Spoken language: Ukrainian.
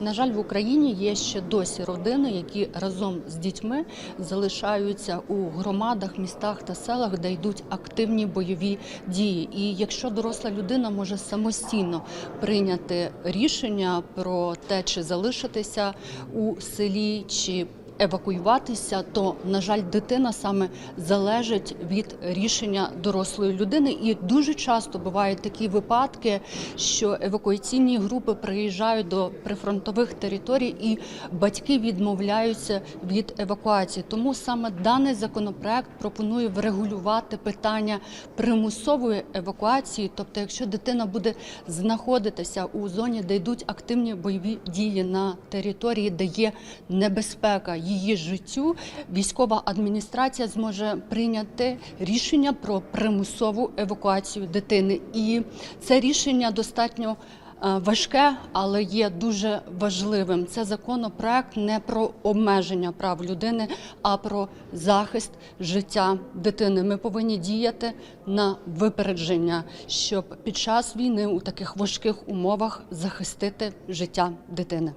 На жаль, в Україні є ще досі родини, які разом з дітьми залишаються у громадах, містах та селах, де йдуть активні бойові дії. І якщо доросла людина може самостійно прийняти рішення про те, чи залишитися у селі, чи Евакуюватися, то на жаль, дитина саме залежить від рішення дорослої людини, і дуже часто бувають такі випадки, що евакуаційні групи приїжджають до прифронтових територій, і батьки відмовляються від евакуації. Тому саме даний законопроект пропонує врегулювати питання примусової евакуації. Тобто, якщо дитина буде знаходитися у зоні, де йдуть активні бойові дії на території, де є небезпека її життю, військова адміністрація зможе прийняти рішення про примусову евакуацію дитини. І це рішення достатньо е, важке, але є дуже важливим. Це законопроект не про обмеження прав людини, а про захист життя дитини. Ми повинні діяти на випередження, щоб під час війни у таких важких умовах захистити життя дитини.